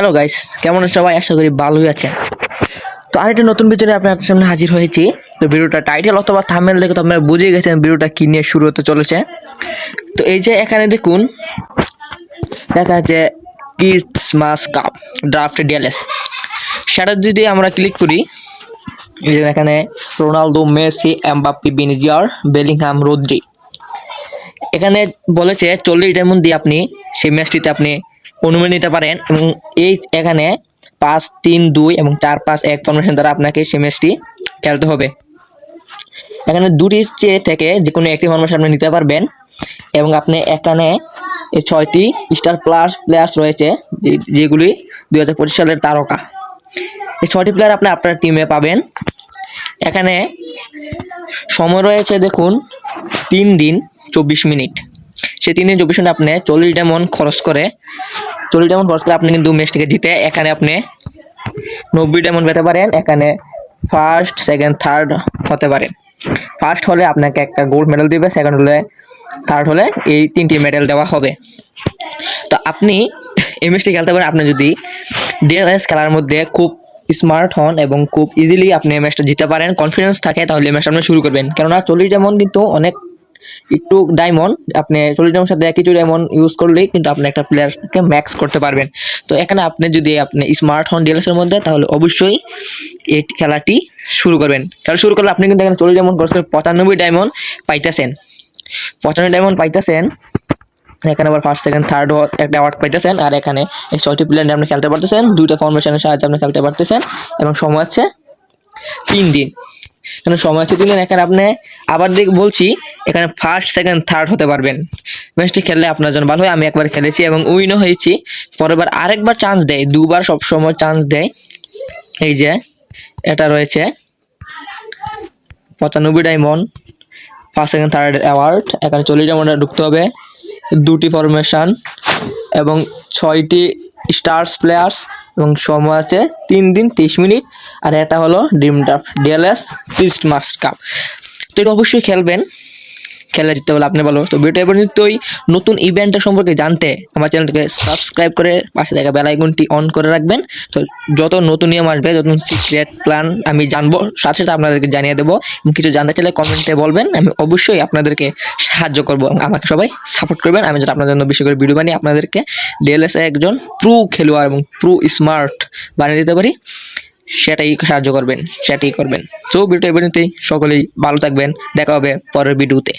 Hello guys কেমন সবাই? আশা করি ভালোই আছেন তো আরেকটা নতুন ভিডিও আপনাদের সামনে হাজির হয়েছি। তো ভিডিওটা টাইটেল অথবা থামেল দেখে তো আপনারা বুঝে গেছেন ভিডিওটা কি নিয়ে শুরু হতে চলেছে। তো এই যে এখানে দেখুন, দেখা যাচ্ছে kids mass cup draft DLS সেটা যদি আমরা ক্লিক করি, এই যে এখানে রোনালদো, মেসি, এমবাপ্পি, বিনিজিয়ার, বেলিংহাম, রোদ্রি। এখানে বলেছে চল্লিশ ডায়মন্ড দিয়ে আপনি সেই ম্যাচটিতে আপনি অনুমতি নিতে পারেন এবং এই এখানে পাঁচ, তিন, দুই এবং চার, পাঁচ, এক ফর্মেশন দ্বারা আপনাকে সেই ম্যাচটি খেলতে হবে। এখানে দুটির চেয়ে থেকে যে কোনো একটি ফরমেশন আপনি নিতে পারবেন এবং আপনি এখানে এই ছয়টি স্টার প্লাস প্লেয়ার্স রয়েছে যেগুলি দুই হাজার পঁচিশ সালের তারকা। এই ছয়টি প্লেয়ার আপনি আপনার টিমে পাবেন। এখানে সময় রয়েছে দেখুন, তিন দিন, চব্বিশ মিনিট। সেই তিন দিন চব্বিশ মিনিট আপনি চল্লিশ ডায়মন্ড খরচ করে, চল্লিশ ডায়মন্ড খরচ করে আপনি কিন্তু ম্যাচটিকে জিতে এখানে আপনি নব্বই ডায়মন্ড পেতে পারেন, এখানে ফার্স্ট সেকেন্ড থার্ড হতে পারেন ফার্স্ট হলে আপনাকে একটা গোল্ড মেডেল দিবে সেকেন্ড হলে থার্ড হলে এই তিনটি মেডেল দেওয়া হবে। তো আপনি এই খেলতে পারেন, আপনি যদি ডিএলএস খেলার মধ্যে খুব স্মার্ট হন এবং খুব ইজিলি আপনি ম্যাচটা জিতে পারেন কনফিডেন্স থাকে, তাহলে ম্যাচটা আপনি শুরু করবেন। কেননা চল্লিশ ডায়মন্ড কিন্তু অনেক একটু ডায়মন্ড আপনি চল্লিশ ডায়মন্ড সাথে কিছু ডায়মন্ড ইউজ করলেই কিন্তু আপনি একটা প্লেয়ারকে ম্যাক্স করতে পারবেন। তো এখানে আপনি যদি আপনি স্মার্ট হন ডিএলএস এর মধ্যে, তাহলে অবশ্যই এই খেলাটি শুরু করবেন। খেলা শুরু করলে আপনি কিন্তু এখানে চল্লিশ ডায়মন্ড খরচ করে পঁচানব্বই ডায়মন্ড পাইতেছেন। পঁচানব্বই ডায়মন্ড পাইতেছেন, এখানে আবার ফার্স্ট সেকেন্ড থার্ড একটা অ্যাওয়ার্ড পাইতেছেন, আর এখানে এই ছয়টি প্লেয়ার নিয়ে আপনি খেলতে পারতেছেন, দুইটা ফরমেশনের সাহায্যে আপনি খেলতে পারতেছেন, এবং সময় আছে তিন দিন। এখানে সময় আছে তিন দিন, এখানে আপনি আবার দেখ বলছি এখানে ফার্স্ট সেকেন্ড থার্ড হতে পারবেন। ম্যাচটি খেললে আপনার জন্য ভালো হয়। আমি একবার খেলেছি এবং উইনও হয়েছি। পরের বার আরেকবার চান্স দেয়। দুবার সব সময় চান্স দেয়। এই যে, এটা রয়েছে। পঁচানব্বই diamond first second third award এখানে চল্লিশ ডায়মন্ডে ঢুকতে হবে। দুটি ফরমেশন এবং ছয়টি স্টার্স প্লেয়ার্স এবং সময় আছে তিন দিন তিরিশ মিনিট। আর এটা হলো dream draft DLS must cup তো এটা অবশ্যই খেলবেন। খেলা জিততে বলে আপনি বলো তো ভিডিও পর্যন্তই নতুন ইভেন্টটা সম্পর্কে জানতে আমার চ্যানেলটিকে সাবস্ক্রাইব করে পাশে থাকা বেল আইকনটি অন করে রাখবেন। তো যত নতুন নিয়ম আসবে, যত সিক্রেট প্ল্যান আমি জানব, সাথে সাথে আপনাদেরকে জানিয়ে দেবো। কিছু জানতে চাইলে কমেন্টে বলবেন, আমি অবশ্যই আপনাদেরকে সাহায্য করব। আমাকে সবাই সাপোর্ট করবেন। আমি যাতে আপনাদের জন্য বেশি করে ভিডিও বানিয়ে আপনাদেরকে ডিএলএস একজন প্রু খেলোয়াড় এবং প্রু স্মার্ট বানিয়ে দিতে পারি, সেটাই সাহায্য করবেন, সেটাই করবেন। তো ভিডিও পর্যন্তই সকলেই ভালো থাকবেন। দেখা হবে পরের ভিডিওতে